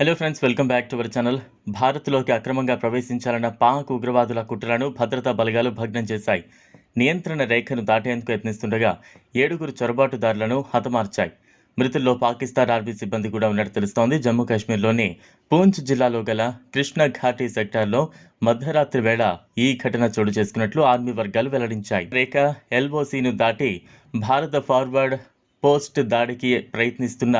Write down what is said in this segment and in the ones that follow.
Hello friends welcome back to our channel భారత్లోకి అక్రమంగా ప్రవేశించాలన్న పాక్ ఉగ్రవాదుల కుట్రలను భద్రతా బలగాలు భగ్నం చేశాయి. నియంత్రణ రేఖను దాటేందుకు యత్నిస్తుండగా ఏడుగురు చొరబాటుదారులను హతమార్చాయి. మృతుల్లో పాకిస్తాన్ ఆర్మీ సిబ్బంది కూడా ఉన్నట్టు తెలుస్తోంది. జమ్మూ కాశ్మీర్లోని పూంచ్ జిల్లాలో గల కృష్ణ ఘాటీ సెక్టార్లో మధ్యరాత్రి వేళ ఈ ఘటన చోటు చేసుకున్నట్లు ఆర్మీ వర్గాలు వెల్లడించాయి. రేఖ ఎల్ఓసీను దాటి భారత ఫార్వర్డ్ పోస్ట్ దాడికి ప్రయత్నిస్తున్న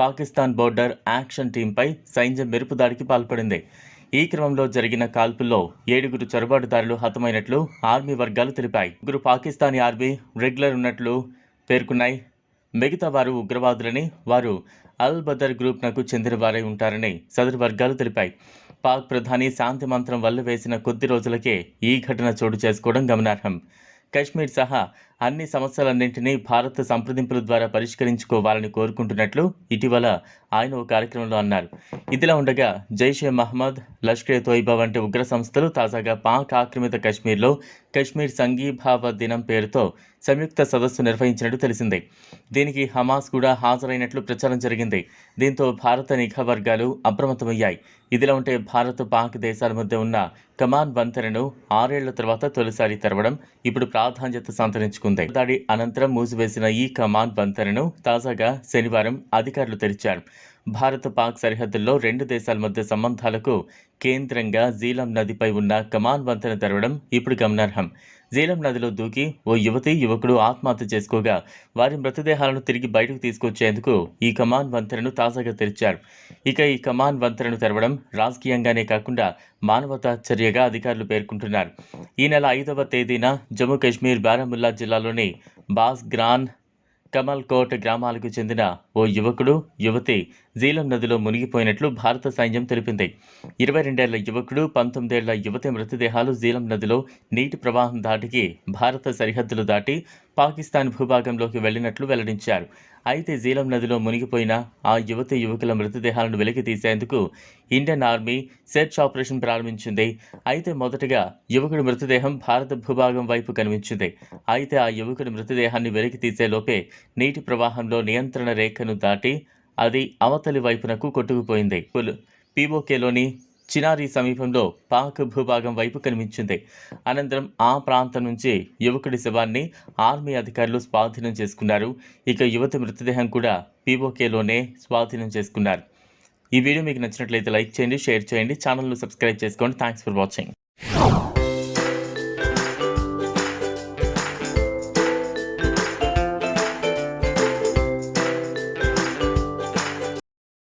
పాకిస్తాన్ బోర్డర్ యాక్షన్ టీంపై సైన్యం మెరుపు దాడికి పాల్పడింది. ఈ క్రమంలో జరిగిన కాల్పుల్లో ఏడుగురు చొరబాటుదారులు హతమైనట్లు ఆర్మీ వర్గాలు తెలిపాయి. ముగ్గురు పాకిస్తానీ ఆర్మీ రెగ్యులర్ ఉన్నట్లు పేర్కొన్నాయి. మిగతా వారు ఉగ్రవాదులని వారు అల్ బదర్ గ్రూప్నకు చెందిన వారై ఉంటారని సదరు వర్గాలు తెలిపాయి. పాక్ ప్రధాని శాంతి మంత్రం వల్ల వేసిన కొద్ది రోజులకే ఈ ఘటన చోటు చేసుకోవడం గమనార్హం. కశ్మీర్ సహా అన్ని సమస్యలన్నింటినీ భారత్ సంప్రదింపుల ద్వారా పరిష్కరించుకోవాలని కోరుకుంటున్నట్లు ఇటీవల ఆయన ఓ కార్యక్రమంలో అన్నారు. ఇదిలా ఉండగా జైషే మహమ్మద్ లష్కరే తోయిబా వంటి ఉగ్ర సంస్థలు తాజాగా పాక్ ఆక్రమిత కశ్మీర్లో కశ్మీర్ సంఘీభావ దినం పేరుతో సంయుక్త సదస్సు నిర్వహించినట్టు తెలిసింది. దీనికి హమాస్ కూడా హాజరైనట్లు ప్రచారం జరిగింది. దీంతో భారత నిఘా వర్గాలు అప్రమత్తమయ్యాయి. ఇదిలా ఉంటే భారత్ పాక్ దేశాల మధ్య ఉన్న కమాన్ వంతెనను ఆరేళ్ళ తర్వాత తొలిసారి తెరవడం ఇప్పుడు ప్రాధాన్యత సంతరించుకుంది. దాడి అనంతరం మూసివేసిన ఈ కమాండ్ వంతెనను తాజాగా శనివారం అధికారులు తెరిచారు. భారత పాక్ సరిహద్దుల్లో రెండు దేశాల మధ్య సంబంధాలకు కేంద్రంగా జీలం నదిపై ఉన్న కమాన్ వంతెన తెరవడం ఇప్పుడు గమనార్హం. జీలం నదిలో దూకి ఓ యువతి యువకుడు ఆత్మహత్య చేసుకోగా వారి మృతదేహాలను తిరిగి బయటకు తీసుకొచ్చేందుకు ఈ కమాన్ వంతెనను తాజాగా తెరిచారు. ఇక ఈ కమాన్ వంతెనను తెరవడం రాజకీయంగానే కాకుండా మానవతా చర్యగా అధికారులు పేర్కొంటున్నారు. ఈ నెల ఐదవ తేదీన జమ్మూ కాశ్మీర్ బారాముల్లా జిల్లాలోని బాస్ గ్రాన్ కమల్ కోట్ గ్రామాలకు చెందిన ఓ యువకుడు యువతి జీలం నదిలో మునిగిపోయినట్లు భారత సైన్యం తెలిపింది. ఇరవై రెండేళ్ళ యువకుడు పంతొమ్మిదేళ్ళ యువతి మృతదేహాలు జీలం నదిలో నీటి ప్రవాహం దాటికి భారత సరిహద్దులు దాటి పాకిస్తాన్ భూభాగంలోకి వెళ్ళినట్లు వెల్లడించారు. అయితే జీలం నదిలో మునిగిపోయిన ఆ యువతి యువకుల మృతదేహాలను వెలికి తీసేందుకు ఇండియన్ ఆర్మీ సెర్చ్ ఆపరేషన్ ప్రారంభించింది. అయితే మొదటగా యువకుడి మృతదేహం భారత భూభాగం వైపు కనిపించింది. అయితే ఆ యువకుడి మృతదేహాన్ని వెలికి తీసేలోపే నీటి ప్రవాహంలో నియంత్రణ రేఖను దాటి అది అవతలి వైపునకు కొట్టుకుపోయింది. పీఓకేలోని చినారి సమీపంలో పాక్ భూభాగం వైపు కనిపించింది. అనంతరం ఆ ప్రాంతం నుంచి యువకుడి శవాన్ని ఆర్మీ అధికారులు స్వాధీనం చేసుకున్నారు. ఇక యువతి మృతదేహం కూడా పీఓకేలోనే స్వాధీనం చేసుకున్నారు. ఈ వీడియో మీకు నచ్చినట్లయితే లైక్ చేయండి షేర్ చేయండి ఛానల్ను సబ్స్క్రైబ్ చేసుకోండి. Thanks for watching